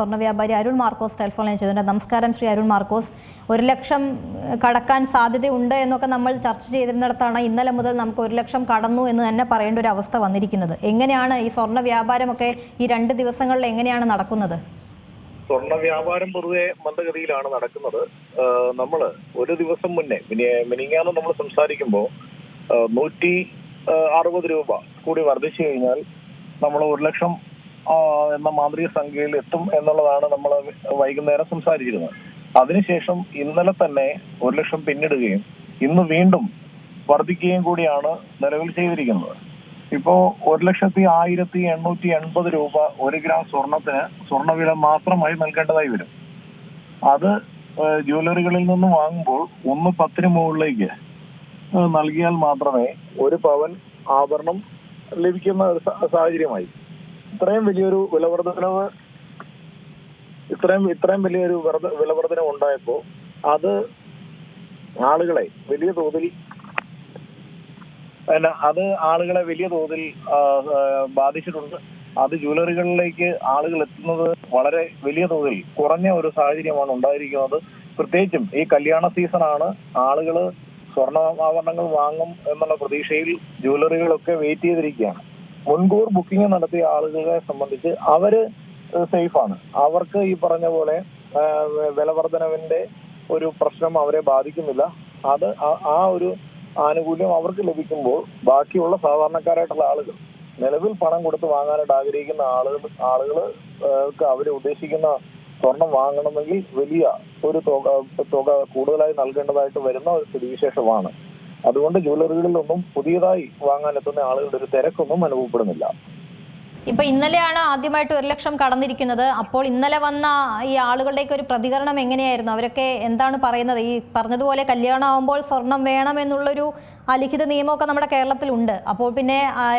സ്വർണ വ്യാപാരി Arun Markose telephone line ചെയ്തിട്ടുണ്ട്. നമസ്കാരം ശ്രീ അരുൺ മാർക്കോസ്. ഒരു ലക്ഷം കടക്കാൻ സാധ്യതയുണ്ട് എന്നൊക്കെ നമ്മൾ ചർച്ച ചെയ്തിരുന്നിടത്താണ് ഇന്നലെ മുതൽ നമുക്ക് ഒരു ലക്ഷം കടന്നു എന്ന് തന്നെ പറയേണ്ട ഒരു അവസ്ഥ വന്നിരിക്കുന്നത്. എങ്ങനെയാണ് ഈ സ്വർണ വ്യാപാരമൊക്കെ ഈ രണ്ട് ദിവസങ്ങളിൽ എങ്ങനെയാണ് നടക്കുന്നത്? സ്വർണ വ്യാപാരം പൊതുവെ മന്ദഗതിയിലാണ് നടക്കുന്നത്. നമ്മൾ ഒരു ദിവസം മുന്നേ മിനി- മിനിങ്ങാന്ന് നമ്മൾ സംസാരിക്കുമ്പോൾ നൂറ്റി അറുപത് രൂപ കൂടി വർദ്ധിച്ചു കഴിഞ്ഞാൽ നമ്മൾ ഒരു ലക്ഷം എന്ന മാന്ത്രിക സംഖ്യയിൽ എത്തും എന്നുള്ളതാണ് നമ്മൾ വൈകുന്നേരം സംസാരിച്ചിരുന്നത്. അതിനുശേഷം ഇന്നലെ തന്നെ ഒരു ലക്ഷം പിന്നിടുകയും ഇന്ന് വീണ്ടും വർദ്ധിക്കുകയും കൂടിയാണ് നിലവിൽ ചെയ്തിരിക്കുന്നത്. ഇപ്പോ ഒരു ലക്ഷത്തി ആയിരത്തി എണ്ണൂറ്റി എൺപത് രൂപ ഒരു ഗ്രാം സ്വർണത്തിന് സ്വർണവില മാത്രമായി നൽകേണ്ടതായി വരും. അത് ജ്വല്ലറികളിൽ നിന്ന് വാങ്ങുമ്പോൾ ഒന്ന് പത്തിന് മുകളിലേക്ക് നൽകിയാൽ മാത്രമേ ഒരു പവൻ ആഭരണം ലഭിക്കുന്ന സാഹചര്യമായി. ഇത്രയും വലിയൊരു വിലവർദ്ധനവ് ഇത്രയും ഇത്രയും വലിയൊരു വിലവർദ്ധനവ് ഉണ്ടായപ്പോ അത് ആളുകളെ വലിയ തോതിൽ പിന്നെ അത് ആളുകളെ വലിയ തോതിൽ ബാധിച്ചിട്ടുണ്ട്. അത് ജ്വല്ലറികളിലേക്ക് ആളുകൾ എത്തുന്നത് വളരെ വലിയ തോതിൽ കുറഞ്ഞ ഒരു സാഹചര്യമാണ് ഉണ്ടായിരിക്കുന്നത്. പ്രത്യേകിച്ചും ഈ കല്യാണ സീസണാണ് ആളുകൾ സ്വർണ ആഭരണങ്ങൾ വാങ്ങും എന്നുള്ള പ്രതീക്ഷയിൽ ജ്വല്ലറികളൊക്കെ വെയിറ്റ് ചെയ്തിരിക്കുകയാണ്. മുൻകൂർ ബുക്കിംഗ് നടത്തിയ ആളുകളെ സംബന്ധിച്ച് അവർ സേഫാണ്. അവർക്ക് ഈ പറഞ്ഞ പോലെ വിലവർധനവിന്റെ ഒരു പ്രശ്നം അവരെ ബാധിക്കുന്നില്ല. അത് ആ- ഒരു ആനുകൂല്യം അവർക്ക് ലഭിക്കുമ്പോൾ ബാക്കിയുള്ള സാധാരണക്കാരായിട്ടുള്ള ആളുകൾ നിലവിൽ പണം കൊടുത്ത് വാങ്ങാനായിട്ട് ആഗ്രഹിക്കുന്ന ആളുകൾ ആളുകൾ അവർ ഉദ്ദേശിക്കുന്ന സ്വർണം വാങ്ങണമെങ്കിൽ വലിയ ഒരു തുക തുക കൂടുതലായി നൽകേണ്ടതായിട്ട് വരുന്ന ഒരു സ്ഥിതിവിശേഷമാണ്. അതുകൊണ്ട് ജ്വല്ലറികളിലൊന്നും പുതിയതായി വാങ്ങാൻ എത്തുന്ന ആളുകളുടെ ഒരു തിരക്കൊന്നും അനുഭവപ്പെടുന്നില്ല. ഇപ്പൊ ഇന്നലെയാണ് ആദ്യമായിട്ട് ഒരു ലക്ഷം കടന്നിരിക്കുന്നത്. അപ്പോൾ ഇന്നലെ വന്ന ഈ ആളുകളുടെയൊക്കെ ഒരു പ്രതികരണം എങ്ങനെയായിരുന്നു? അവരൊക്കെ എന്താണ് പറയുന്നത്? ഈ പറഞ്ഞതുപോലെ കല്യാണം ആവുമ്പോൾ സ്വർണം വേണം എന്നുള്ളൊരു ലിഖിത നിയമമൊക്കെ നമ്മുടെ കേരളത്തിലുണ്ട്. അപ്പോൾ പിന്നെ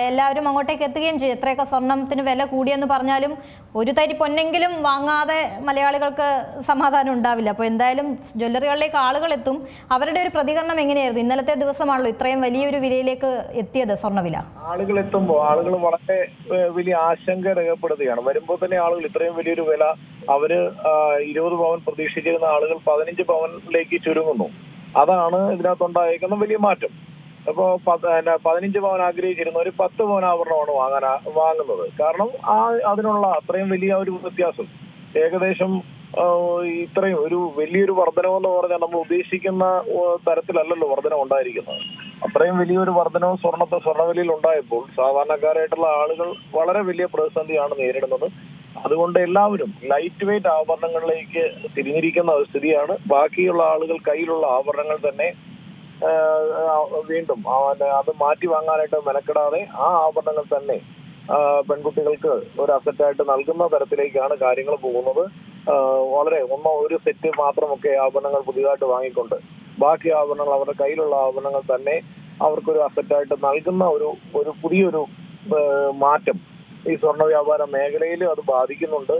എല്ലാവരും അങ്ങോട്ടേക്ക് എത്തുകയും ചെയ്യും. എത്രയൊക്കെ സ്വർണത്തിന് വില കൂടിയെന്ന് പറഞ്ഞാലും ഒരു തരി പൊന്നെങ്കിലും വാങ്ങാതെ മലയാളികൾക്ക് സമാധാനം ഉണ്ടാവില്ല. അപ്പോൾ എന്തായാലും ജ്വല്ലറികളിലേക്ക് ആളുകൾ എത്തും അവരുടെ ഒരു പ്രതികരണം എങ്ങനെയായിരുന്നു? ഇന്നലത്തെ ദിവസമാണല്ലോ ഇത്രയും വലിയൊരു വിലയിലേക്ക് എത്തിയത് സ്വർണവില ആളുകൾ എത്തുമ്പോൾ ആളുകൾ വളരെ വലിയ ആശങ്ക രേഖപ്പെടുത്തുകയാണ്. വരുമ്പോൾ തന്നെ ആളുകൾ ഇത്രയും വലിയൊരു വില അവർ ആ, ഇരുപത് പവൻ പ്രതീക്ഷിച്ചിരുന്ന ആളുകൾ പതിനഞ്ച് പവനിലേക്ക് ചുരുങ്ങുന്നു. അതാണ് ഇതിനകത്തുണ്ടായേക്കുന്ന വലിയ മാറ്റം. പിന്നെ പതിനഞ്ച് പവൻ ആഗ്രഹിച്ചിരുന്ന ഒരു പത്ത് പവൻ ആഭരണമാണ് വാങ്ങാൻ വാങ്ങുന്നത്. കാരണം ആ അതിനുള്ള അത്രയും വലിയ ഒരു വ്യത്യാസം. ഏകദേശം ഇത്രയും ഒരു വലിയൊരു വർധനവ് എന്ന് പറഞ്ഞാൽ നമ്മൾ ഉദ്ദേശിക്കുന്ന തരത്തിലല്ലല്ലോ വർധനം ഉണ്ടായിരിക്കുന്നത്. അത്രയും വലിയൊരു വർധനവ് സ്വർണത്തെ സ്വർണവിലയിൽ ഉണ്ടായപ്പോൾ സാധാരണക്കാരായിട്ടുള്ള ആളുകൾ വളരെ വലിയ പ്രതിസന്ധിയാണ് നേരിടുന്നത്. അതുകൊണ്ട് എല്ലാവരും ലൈറ്റ് വെയിറ്റ് ആഭരണങ്ങളിലേക്ക് തിരിഞ്ഞിരിക്കുന്ന ഒരു സ്ഥിതിയാണ്. ബാക്കിയുള്ള ആളുകൾ കയ്യിലുള്ള ആഭരണങ്ങൾ തന്നെ വീണ്ടും അത് മാറ്റി വാങ്ങാനായിട്ട് മെനക്കെടാതെ ആ ആഭരണങ്ങൾ തന്നെ പെൺകുട്ടികൾക്ക് ഒരു അസറ്റായിട്ട് നൽകുന്ന തരത്തിലേക്കാണ് കാര്യങ്ങൾ പോകുന്നത്. വളരെ ഒന്നോ ഒരു സെറ്റ് മാത്രമൊക്കെ ആഭരണങ്ങൾ പുതിയതായിട്ട് വാങ്ങിക്കൊണ്ട് ബാക്കി ആഭരണങ്ങൾ അവരുടെ കയ്യിലുള്ള ആഭരണങ്ങൾ തന്നെ അവർക്കൊരു അസറ്റായിട്ട് നൽകുന്ന ഒരു ഒരു പുതിയൊരു മാറ്റം ഈ സ്വർണ വ്യാപാര മേഖലയിൽ അത് ബാധിക്കുന്നുണ്ട്.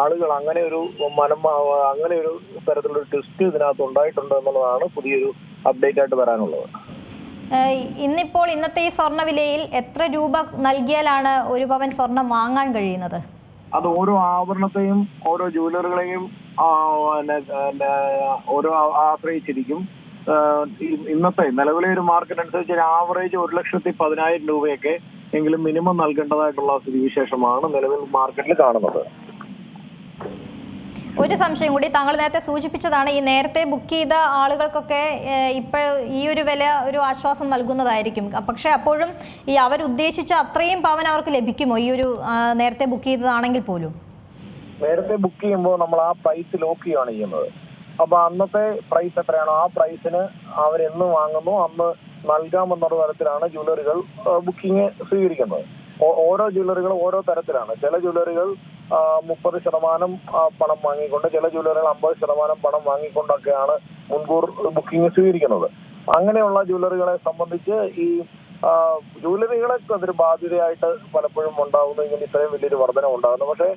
ആളുകൾ അങ്ങനെ ഒരു മനം അങ്ങനെ ഒരു തരത്തിലുള്ള ട്വിസ്റ്റ് ഇതിനകത്ത് ഉണ്ടായിട്ടുണ്ട് എന്നുള്ളതാണ് പുതിയൊരു അപ്ഡേറ്റ് ആയിട്ട് പറയാനുള്ളത് ഇന്നിപ്പോൾ ഇന്നത്തെ ഈ സ്വർണവിലയിൽ എത്ര രൂപ നൽകിയാലാണ് ഒരു പവൻ സ്വർണം വാങ്ങാൻ കഴിയുന്നത്? അത് ഓരോ ആഭരണത്തെയും ഓരോ പിന്നെ, ഓരോ ആശ്രയിച്ചിരിക്കും. ഇന്നത്തെ നിലവിലെ ഒരു മാർക്കറ്റ് അനുസരിച്ച് ഒരു ആവറേജ് ഒരു ലക്ഷത്തി പതിനായിരം രൂപയൊക്കെ എങ്കിലും മിനിമം നൽകേണ്ടതായിട്ടുള്ള സ്ഥിതിവിശേഷമാണ് നിലവിൽ മാർക്കറ്റിൽ കാണുന്നത്. ഒരു സംശയം കൂടി താങ്കൾ നേരത്തെ സൂചിപ്പിച്ചതാണ് ഈ നേരത്തെ ബുക്ക് ചെയ്ത ആളുകൾക്കൊക്കെ ഇപ്പൊ ഈ ഒരു വില ഒരു ആശ്വാസം നൽകുന്നതായിരിക്കും. പക്ഷെ അപ്പോഴും ഈ അവരുദ്ദേശിച്ച അത്രയും പവൻ അവർക്ക് ലഭിക്കുമോ ഈ ഒരു നേരത്തെ ബുക്ക് ചെയ്തതാണെങ്കിൽ പോലും? നേരത്തെ ബുക്ക് ചെയ്യുമ്പോൾ നമ്മൾ ആ പ്രൈസ് ലോക്ക് ചെയ്യുകയാണ് ചെയ്യുന്നത്. അപ്പൊ അന്നത്തെ പ്രൈസ് എത്രയാണോ ആ പ്രൈസിന് അവരെന്ന് വാങ്ങുന്നു അന്ന് നൽകാമെന്നുള്ള തരത്തിലാണ് ജ്വല്ലറികൾ ബുക്കിംഗ് സ്വീകരിക്കുന്നത്. ഓരോ ജ്വല്ലറികൾ ഓരോ തരത്തിലാണ്. ചില ജ്വല്ലറികൾ മുപ്പത് ശതമാനം പണം വാങ്ങിക്കൊണ്ട് ചില ജ്വല്ലറികൾ അമ്പത് ശതമാനം പണം വാങ്ങിക്കൊണ്ടൊക്കെയാണ് മുൻകൂർ ബുക്കിംഗ് സ്വീകരിക്കുന്നത്. അങ്ങനെയുള്ള ജ്വല്ലറികളെ സംബന്ധിച്ച് ഈ ജ്വല്ലറികളെ അതൊരു ബാധ്യതയായിട്ട് പലപ്പോഴും ഉണ്ടാകുന്നു ഇങ്ങനെ ഇത്രയും വലിയൊരു വർധന ഉണ്ടാകുന്നു. പക്ഷേ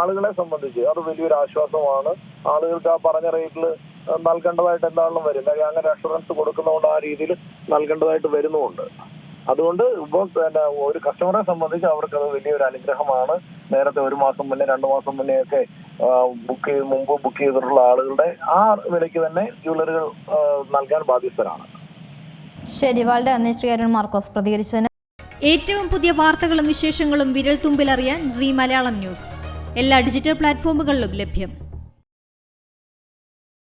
ആളുകളെ സംബന്ധിച്ച് അത് വലിയൊരു ആശ്വാസമാണ്. ആളുകൾക്ക് ആ പറഞ്ഞ റേറ്റിൽ നൽകേണ്ടതായിട്ട് എന്താണെന്നും വരും. കാര്യം അങ്ങനെ അഷുറൻസ് കൊടുക്കുന്നതുകൊണ്ട് ആ രീതിയിൽ നൽകേണ്ടതായിട്ട് വരുന്നുമുണ്ട്. അതുകൊണ്ട് ഇപ്പോൾ ഒരു കസ്റ്റമറെ സംബന്ധിച്ച് അവർക്ക് അത് വലിയൊരു അനുഗ്രഹമാണ്. നേരത്തെ ഒരു മാസം മുന്നേ രണ്ടു മാസം മുന്നേ ഒക്കെ ബുക്ക് ചെയ്ത് മുമ്പ് ബുക്ക് ചെയ്തിട്ടുള്ള ആളുകളുടെ ആ വിലയ്ക്ക് തന്നെ ജ്വല്ലറികൾ നൽകാൻ ബാധ്യസ്ഥരാണ്. ശരി വളരെ നന്ദി മാർക്കോസ് പ്രതികരിച്ചതിന്. ഏറ്റവും പുതിയ വാർത്തകളും വിശേഷങ്ങളും വിരൽ തുമ്പിലറിയാൻ സി മലയാളം ന്യൂസ്. എല്ലാ ഡിജിറ്റൽ പ്ലാറ്റ്ഫോമുകളിലും ലഭ്യം.